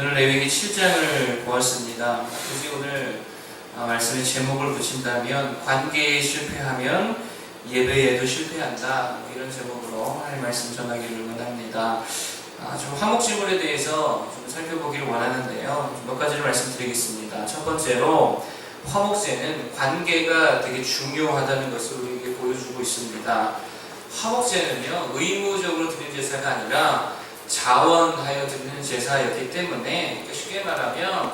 오늘 레위기 7장을 보았습니다. 굳이 오늘 아, 말씀의 제목을 붙인다면 관계에 실패하면 예배에도 실패한다 뭐 이런 제목으로 하나님 말씀 전하기를 원합니다. 아, 좀 화목 질문에 대해서 좀 살펴보기를 원하는데요. 좀몇 가지를 말씀드리겠습니다. 첫 번째로 화목제는 관계가 되게 중요하다는 것을 우리에게 보여주고 있습니다. 화목제는요 의무적으로 드리는 제사가 아니라 자원하여 드리는 제사였기 때문에 그러니까 쉽게 말하면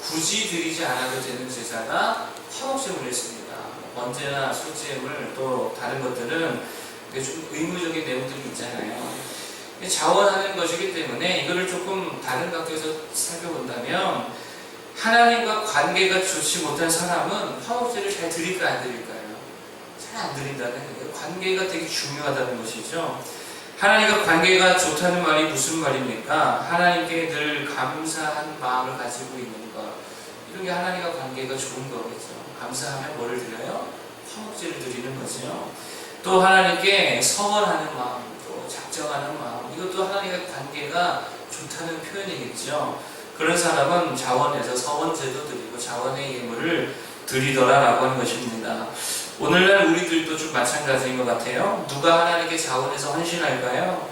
굳이 드리지 않아도 되는 제사가 화목제물을 했습니다. 언제나 술제물 또 다른 것들은 좀 의무적인 내용들이 있잖아요. 자원하는 것이기 때문에 이거를 조금 다른 각도에서 살펴본다면 하나님과 관계가 좋지 못한 사람은 화목제를 잘 드릴까 안 드릴까요? 잘 안 드린다는 거예요. 관계가 되게 중요하다는 것이죠. 하나님과 관계가 좋다는 말이 무슨 말입니까? 하나님께 늘 감사한 마음을 가지고 있는 것. 이런 게 하나님과 관계가 좋은 거겠죠. 감사하면 뭐를 드려요? 화목제를 드리는 거죠. 또 하나님께 서원하는 마음, 또 작정하는 마음. 이것도 하나님과 관계가 좋다는 표현이겠죠. 그런 사람은 자원에서 서원제도 드리고 자원의 예물을 드리더라라고 하는 것입니다. 오늘날 우리들도 좀 마찬가지인 것 같아요. 누가 하나님께 자원해서 헌신할까요?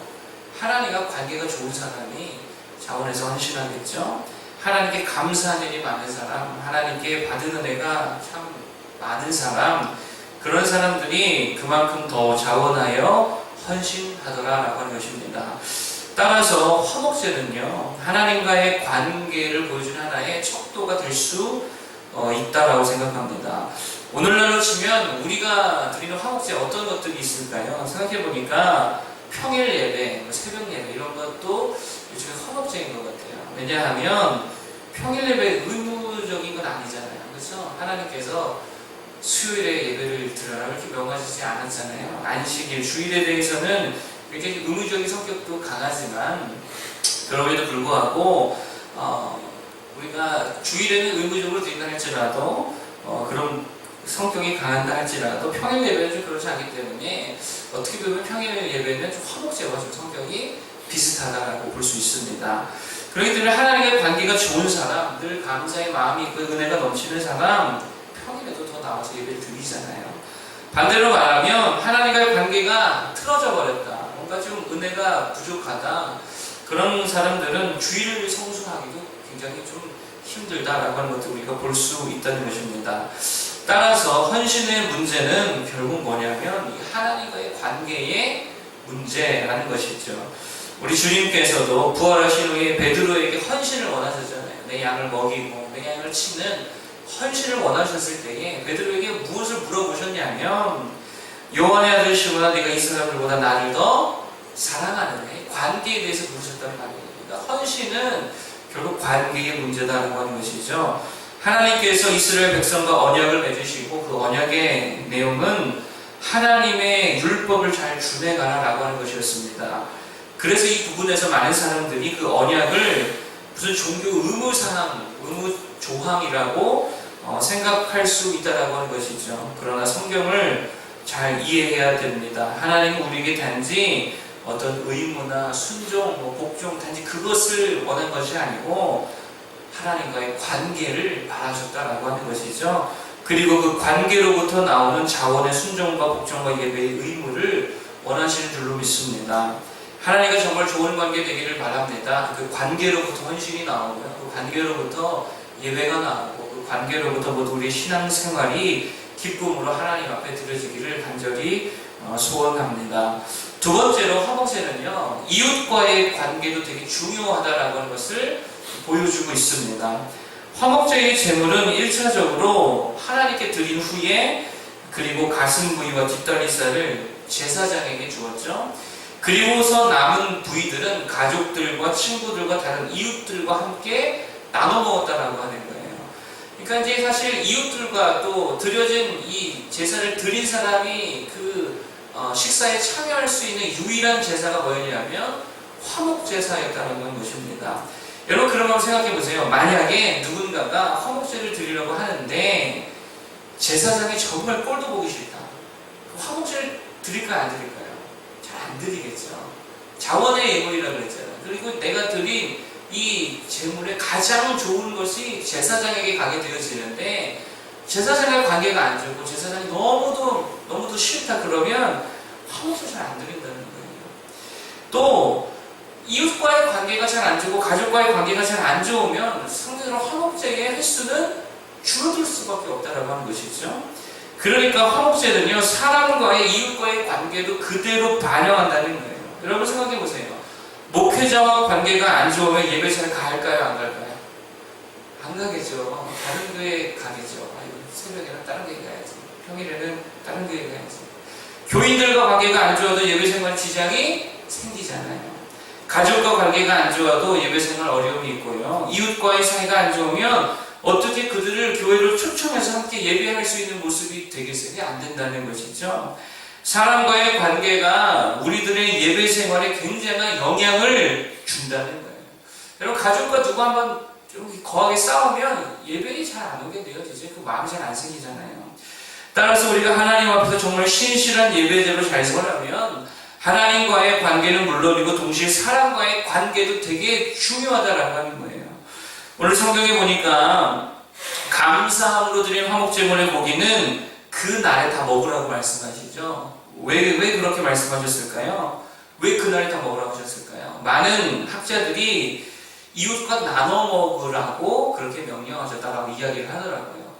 하나님과 관계가 좋은 사람이 자원해서 헌신하겠죠. 하나님께 감사한 일이 많은 사람, 하나님께 받은 은혜가 참 많은 사람, 그런 사람들이 그만큼 더 자원하여 헌신하더라라고 하는 것입니다. 따라서 화목제는요, 하나님과의 관계를 보여주는 하나의 척도가 될 수 있다라고 생각합니다. 오늘날로 치면 우리가 드리는 화목제 어떤 것들이 있을까요? 생각해 보니까 평일 예배, 뭐 새벽 예배 이런 것도 요즘에 화목제인 것 같아요. 왜냐하면 평일 예배 의무적인 건 아니잖아요. 그렇죠? 하나님께서 수요일에 예배를 드려라 이렇게 명하시지 않았잖아요. 안식일, 주일에 대해서는 굉장히 의무적인 성격도 강하지만 그럼에도 불구하고 어, 우리가 주일에는 의무적으로 드린다 할지라도 어, 그런 성격이 강한다 할지라도 평일 예배는 좀 그렇지 않기 때문에 어떻게 보면 평일 예배는 좀 화목제와 좀 성격이 비슷하다라고 볼 수 있습니다. 그렇기 때문에 하나님의 관계가 좋은 사람, 늘 감사의 마음이 있고 은혜가 넘치는 사람, 평일에도 더 나와서 예배를 드리잖아요. 반대로 말하면 하나님과의 관계가 틀어져 버렸다. 뭔가 좀 은혜가 부족하다. 그런 사람들은 주일을 성수하기도 굉장히 좀 힘들다라고 하는 것도 우리가 볼 수 있다는 것입니다. 따라서 헌신의 문제는 결국 뭐냐면 이 하나님과의 관계의 문제라는 것이죠. 우리 주님께서도 부활하신 후에 베드로에게 헌신을 원하셨잖아요. 내 양을 먹이고 내 양을 치는 헌신을 원하셨을 때에 베드로에게 무엇을 물어보셨냐면 요한의 아들 시몬아 네가 이 사람들보다 나를 더 사랑하느냐 관계에 대해서 물으셨단 말입니다. 헌신은 결국 관계의 문제다라고 하는 것이죠. 하나님께서 이스라엘 백성과 언약을 맺으시고 그 언약의 내용은 하나님의 율법을 잘 준행하라라고 하는 것이었습니다. 그래서 이 부분에서 많은 사람들이 그 언약을 무슨 종교 의무 사항, 의무 조항이라고 어, 생각할 수 있다라고 하는 것이죠. 그러나 성경을 잘 이해해야 됩니다. 하나님은 우리에게 단지 어떤 의무나 순종, 뭐 복종, 단지 그것을 원한 것이 아니고 하나님과의 관계를 바라셨다라고 하는 것이죠. 그리고 그 관계로부터 나오는 자원의 순종과 복종과 예배의 의무를 원하시는 줄로 믿습니다. 하나님과 정말 좋은 관계 되기를 바랍니다. 그 관계로부터 헌신이 나오고요. 그 관계로부터 예배가 나오고 그 관계로부터 모두 우리 신앙 생활이 기쁨으로 하나님 앞에 드려지기를 간절히 어, 소원합니다. 두 번째로 화목제는요 이웃과의 관계도 되게 중요하다라고 하는 것을 보여주고 있습니다. 화목제의 제물은 1차적으로 하나님께 드린 후에 그리고 가슴 부위와 뒷다리살을 제사장에게 주었죠. 그리고서 남은 부위들은 가족들과 친구들과 다른 이웃들과 함께 나눠 먹었다라고 하는 거예요. 그러니까 이제 사실 이웃들과 또 드려진 이 제사를 드린 사람이 그 어, 식사에 참여할 수 있는 유일한 제사가 뭐였냐면 화목 제사였다는 것입니다. 여러분 그런 걸 생각해 보세요. 만약에 누군가가 화목제를 드리려고 하는데 제사장이 정말 꼴도 보기 싫다. 화목제를 드릴까요, 안 드릴까요? 잘 안 드리겠죠. 자원의 예물이라고 그랬잖아요. 그리고 내가 드린 이 재물의 가장 좋은 것이 제사장에게 가게 되어지는데 제사장과의 관계가 안 좋고 제사장이 너무도 너무도 싫다 그러면 화목도 잘안 드린다는 거예요. 또 이웃과의 관계가 잘 안 좋고 가족과의 관계가 잘 안 좋으면 상대적으로 화목제의 횟수는 줄어들 수밖에 없다라고 하는 것이죠. 그러니까 화목제는요 사람과의 이웃과의 관계도 그대로 반영한다는 거예요. 여러분 생각해 보세요. 목회자와 관계가 안 좋으면 예배 잘 갈까요 안 갈까요? 안 가겠죠. 다른 교회 가겠죠. 아이고 새벽에는 다른 교회 가야지. 평일에는 다른 교회 가야지. 교인들과 관계가 안 좋아도 예배 생활 지장이 생기잖아요. 가족과 관계가 안 좋아도 예배 생활 어려움이 있고요. 이웃과의 사이가 안 좋으면 어떻게 그들을 교회로 초청해서 함께 예배할 수 있는 모습이 되겠어요? 안 된다는 것이죠. 사람과의 관계가 우리들의 예배 생활에 굉장한 영향을 준다는 거예요. 여러분 가족과 누구 한번 좀 거하게 싸우면 예배에 잘 안 오게 되어지죠. 그 마음이 잘 안 생기잖아요. 따라서 우리가 하나님 앞에서 정말 신실한 예배대로 잘 살아면 하나님과의 관계는 물론이고 동시에 사람과의 관계도 되게 중요하다라고 하는 거예요. 오늘 성경에 보니까 감사함으로 드린 화목제물의 고기는 그 날에 다 먹으라고 말씀하시죠. 왜, 왜 그렇게 말씀하셨을까요? 왜 그날에 다 먹으라고 하셨을까요? 많은 학자들이 이웃과 나눠 먹으라고 그렇게 명령하셨다라고 이야기를 하더라고요.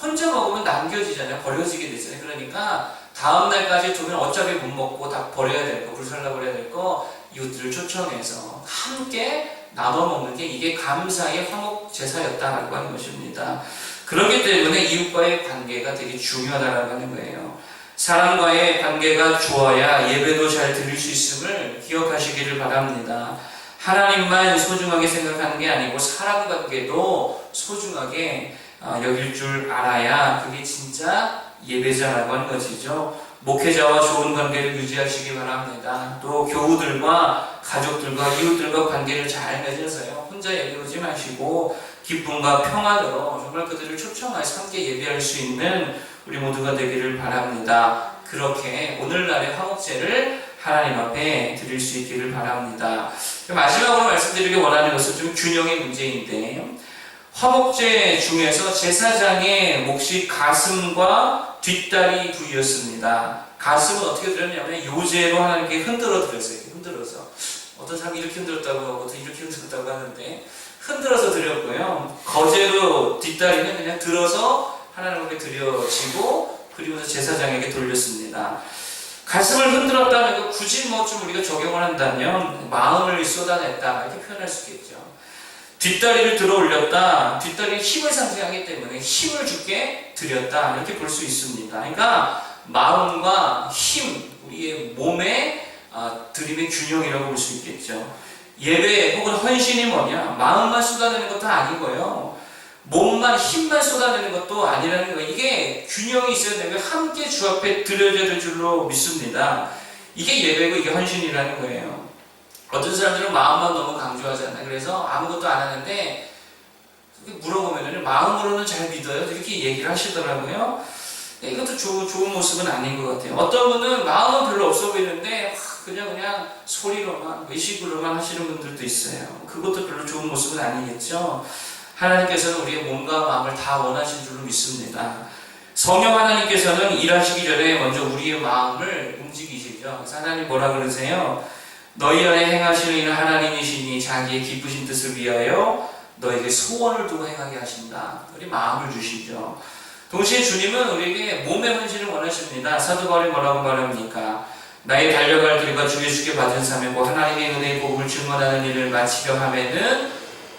혼자 먹으면 남겨지잖아요. 버려지게 되잖아요. 그러니까 다음 날까지 두면 어차피 못 먹고 다 버려야 될 거, 불살라 버려야 될 거 이웃들을 초청해서 함께 나눠 먹는 게 이게 감사의 화목 제사였다라고 하는 것입니다. 그렇기 때문에 이웃과의 관계가 되게 중요하다라고 하는 거예요. 사람과의 관계가 좋아야 예배도 잘 드릴 수 있음을 기억하시기를 바랍니다. 하나님만 소중하게 생각하는 게 아니고 사람 관계도 소중하게 어, 여길 줄 알아야 그게 진짜 예배자라고 하는 것이죠. 목회자와 좋은 관계를 유지하시기 바랍니다. 또 교우들과 가족들과 이웃들과 관계를 잘 맺어서요. 혼자 예배 오지 마시고 기쁨과 평안으로 정말 그들을 초청해서 함께 예배할 수 있는 우리 모두가 되기를 바랍니다. 그렇게 오늘날의 화목제를 하나님 앞에 드릴 수 있기를 바랍니다. 마지막으로 말씀드리기 원하는 것은 좀 균형의 문제인데 화목제 중에서 제사장의 몫이 가슴과 뒷다리 부위였습니다. 가슴은 어떻게 드렸냐면 요제로 하나님께 흔들어 드렸어요. 흔들어서 어떤 사람이 이렇게 흔들었다고 하고 어떤 이렇게 흔들었다고 하는데 흔들어서 드렸고요. 거제로 뒷다리는 그냥 들어서 하나님 앞에 드려지고 그리고서 제사장에게 돌렸습니다. 가슴을 흔들었다는 거 굳이 뭐 좀 우리가 적용을 한다면 마음을 쏟아냈다 이렇게 표현할 수 있겠죠. 뒷다리를 들어 올렸다. 뒷다리는 힘을 상징하기 때문에 힘을 주게 드렸다. 이렇게 볼 수 있습니다. 그러니까 마음과 힘, 우리의 몸의 아, 드림의 균형이라고 볼 수 있겠죠. 예배 혹은 헌신이 뭐냐? 마음만 쏟아내는 것도 아니고요. 몸만 힘만 쏟아내는 것도 아니라는 거예요. 이게 균형이 있어야 되면 함께 주 앞에 드려져야 될 줄로 믿습니다. 이게 예배고 이게 헌신이라는 거예요. 어떤 사람들은 마음만 너무 강조하잖아요. 그래서 아무것도 안 하는데 물어보면 마음으로는 잘 믿어요. 이렇게 얘기를 하시더라고요. 네, 이것도 좋은, 좋은 모습은 아닌 것 같아요. 어떤 분은 마음은 별로 없어 보이는데 그냥 그냥 소리로만 외식으로만 하시는 분들도 있어요. 그것도 별로 좋은 모습은 아니겠죠. 하나님께서는 우리의 몸과 마음을 다 원하신 줄로 믿습니다. 성령 하나님께서는 일하시기 전에 먼저 우리의 마음을 움직이시죠. 하나님 뭐라 그러세요? 너희 안에 행하시는 이는 하나님이시니 자기의 기쁘신 뜻을 위하여 너에게 소원을 두고 행하게 하신다. 우리 마음을 주시죠. 동시에 주님은 우리에게 몸의 헌신을 원하십니다. 사도 바울이 뭐라고 말합니까? 나의 달려갈 길과 주의 주게 받은 삶이고 하나님의 은혜의 복음을 증언하는 일을 마치려 하면은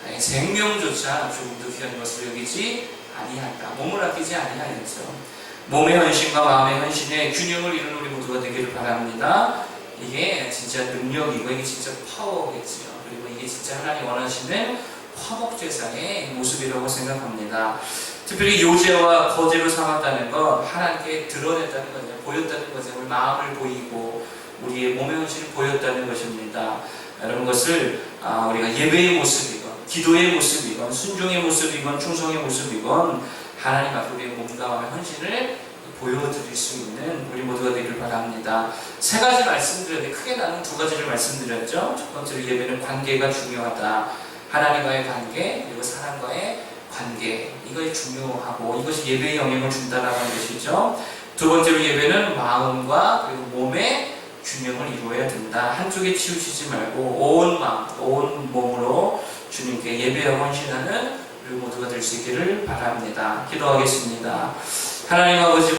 나의 생명조차 조금도 귀한 것을 여기지 아니한다. 몸을 아끼지 아니하였죠. 몸의 헌신과 마음의 헌신의 균형을 이루는 우리 모두가 되기를 바랍니다. 이게 진짜 능력이고 이게 진짜 파워겠지요. 그리고 이게 진짜 하나님 원하시는 화목 제사의 모습이라고 생각합니다. 특별히 요제와 거제로 삼았다는 건 하나님께 드러냈다는 거죠. 보였다는 거죠. 우리 마음을 보이고 우리의 몸의 헌신을 보였다는 것입니다. 이런 것을 아, 우리가 예배의 모습이건 기도의 모습이건 순종의 모습이건 충성의 모습이건 하나님 앞에 우리의 몸과 헌신을 보여드릴 수 있는 우리 모두가 되길 바랍니다. 세 가지 말씀드렸는데 크게 나눈 두 가지를 말씀드렸죠. 첫 번째로 예배는 관계가 중요하다. 하나님과의 관계 그리고 사람과의 관계 이것이 중요하고 이것이 예배에 영향을 준다라는 것이죠. 두 번째로 예배는 마음과 그리고 몸의 균형을 이루어야 된다. 한쪽에 치우치지 말고 온 마음, 온 몸으로 주님께 예배하고 헌신하는 우리 모두가 될 수 있기를 바랍니다. 기도하겠습니다. 하나님 아버지